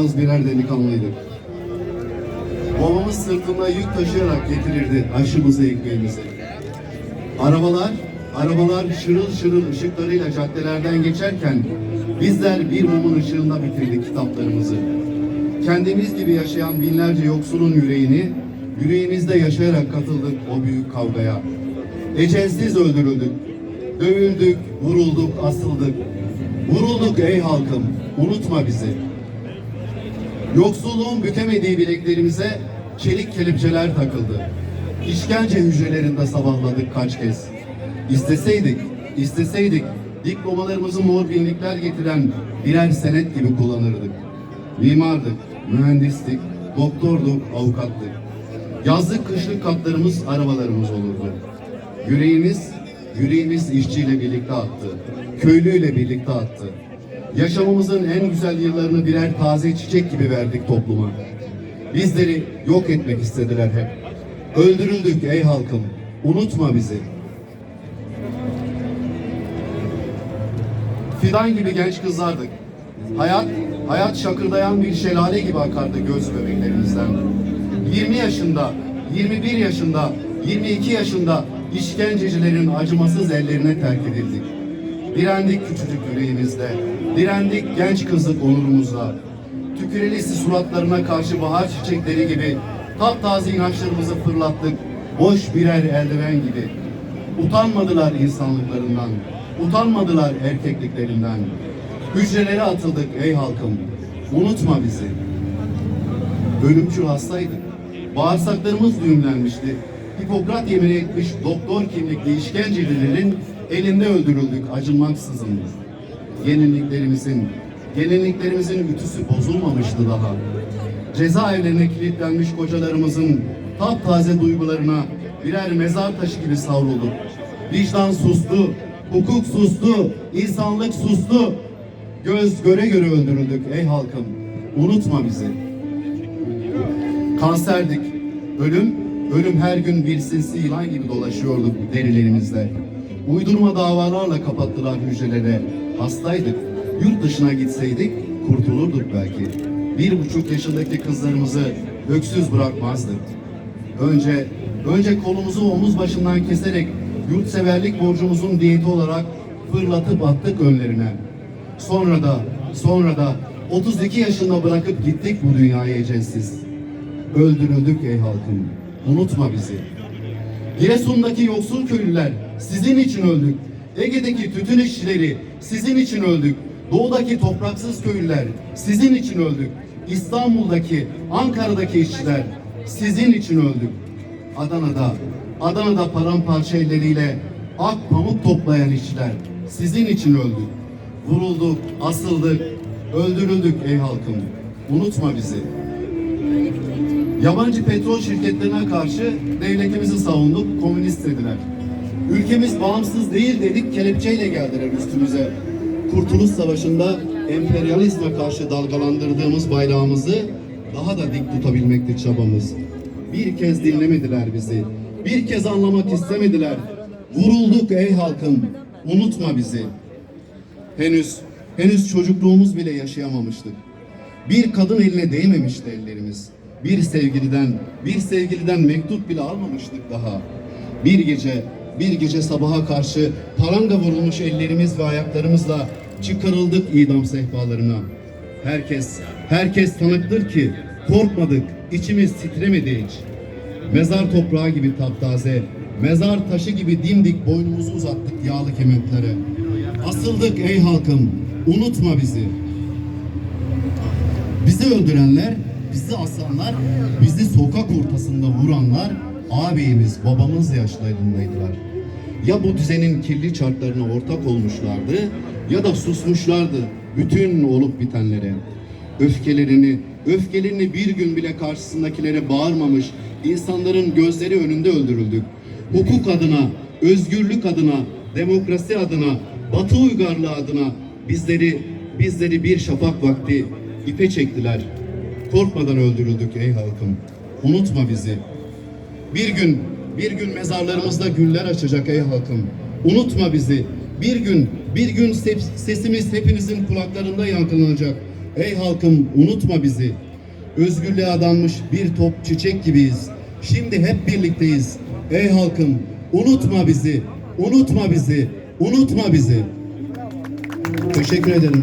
Yalnız birer delikanlıydık. Babamız sırtında yük taşıyarak getirirdi aşımızı ekmeğimizi. Arabalar, arabalar şırıl şırıl ışıklarıyla caddelerden geçerken bizler bir mumun ışığında bitirdik kitaplarımızı. Kendimiz gibi yaşayan binlerce yoksulun yüreğini, yüreğimizde yaşayarak katıldık o büyük kavgaya. Ecelsiz öldürüldük, dövüldük, vurulduk, asıldık. Vurulduk ey halkım, unutma bizi. Yoksulluğun bükemediği bileklerimize çelik kelepçeler takıldı. İşkence hücrelerinde sabahladık kaç kez. İsteseydik, isteseydik diplomalarımızı mor binlikler getiren birer senet gibi kullanırdık. Mimardık, mühendistik, doktorduk, avukattık. Yazlık kışlık katlarımız arabalarımız olurdu. Yüreğimiz, yüreğimiz işçiyle birlikte attı. Köylüyle birlikte attı. Yaşamımızın en güzel yıllarını birer taze çiçek gibi verdik topluma. Bizleri yok etmek istediler hep. Öldürüldük ey halkım, unutma bizi. Fidan gibi genç kızlardık. Hayat, hayat şakırdayan bir şelale gibi akardı göz bebeklerimizden. 20 yaşında, 21 yaşında, 22 yaşında işkencecilerin acımasız ellerine terk edildik. Direndik küçücük yüreğimizde, direndik genç kızlık onurumuzla. Tükürelisi suratlarına karşı bahar çiçekleri gibi taptaze inançlarımızı fırlattık, boş birer eldiven gibi. Utanmadılar insanlıklarından, utanmadılar erkekliklerinden. Hücrelere atıldık ey halkım, unutma bizi. Ölümcül hastaydık. Bağırsaklarımız düğümlenmişti. Hipokrat yemin etmiş doktor kimlikli işkencelilerin elinde öldürüldük acınmaksızın. Gelinliklerimizin, gelinliklerimizin ütüsü bozulmamıştı daha. Cezaevlerine kilitlenmiş kocalarımızın taptaze duygularına birer mezar taşı gibi savrulduk. Vicdan sustu, hukuk sustu, insanlık sustu. Göz göre göre öldürüldük ey halkım. Unutma bizi. Kanserdik. Ölüm, ölüm her gün bir sinsi yılan gibi dolaşıyordu derilerimizde. Uydurma davalarla kapattılar hücrelere. Hastaydık. Yurt dışına gitseydik kurtulurduk belki. Bir buçuk yaşındaki kızlarımızı öksüz bırakmazdık. Önce, önce kolumuzu omuz başından keserek yurtseverlik borcumuzun diyeti olarak fırlatıp attık önlerine. Sonra da, sonra da 32 yaşında bırakıp gittik bu dünyaya ecelsiz. Öldürüldük ey halkım. Unutma bizi. Giresun'daki yoksul köylüler sizin için öldük. Ege'deki tütün işçileri sizin için öldük. Doğudaki topraksız köylüler sizin için öldük. İstanbul'daki, Ankara'daki işçiler sizin için öldük. Adana'da, Adana'da paramparça elleriyle ak pamuk toplayan işçiler sizin için öldük. Vurulduk, asıldık, öldürüldük ey halkım. Unutma bizi. Yabancı petrol şirketlerine karşı devletimizi savunduk, komünist dediler. Ülkemiz bağımsız değil dedik, kelepçeyle geldiler üstümüze. Kurtuluş Savaşı'nda emperyalizme karşı dalgalandırdığımız bayrağımızı daha da dik tutabilmekti çabamız. Bir kez dinlemediler bizi, bir kez anlamak istemediler. Vurulduk ey halkım, unutma bizi. Henüz, henüz çocukluğumuz bile yaşayamamıştık. Bir kadın eline değmemişti ellerimiz. Bir sevgiliden, bir sevgiliden mektup bile almamıştık daha. Bir gece, bir gece sabaha karşı paranga vurulmuş ellerimiz ve ayaklarımızla çıkarıldık idam sehpalarına. Herkes, herkes tanıktır ki korkmadık, içimiz titremedi hiç. Mezar toprağı gibi taptaze, mezar taşı gibi dimdik boynumuzu uzattık yağlı kementlere. Asıldık ey halkım, unutma bizi. Bizi öldürenler, bizi asanlar, bizi sokak ortasında vuranlar ağabeyimiz, babamız yaşlarındaydılar. Ya bu düzenin kirli çarklarına ortak olmuşlardı ya da susmuşlardı bütün olup bitenlere. Öfkelerini, öfkelerini bir gün bile karşısındakilere bağırmamış insanların gözleri önünde öldürüldük. Hukuk adına, özgürlük adına, demokrasi adına, Batı uygarlığı adına bizleri bizleri bir şafak vakti ipe çektiler. Korkmadan öldürüldük ey halkım. Unutma bizi. Bir gün, bir gün mezarlarımızda güller açacak ey halkım. Unutma bizi. Bir gün, bir gün sesimiz hepinizin kulaklarında yankılanacak. Ey halkım unutma bizi. Özgürlüğe adanmış bir top çiçek gibiyiz. Şimdi hep birlikteyiz. Ey halkım unutma bizi. Unutma bizi. Unutma bizi. Teşekkür ederim.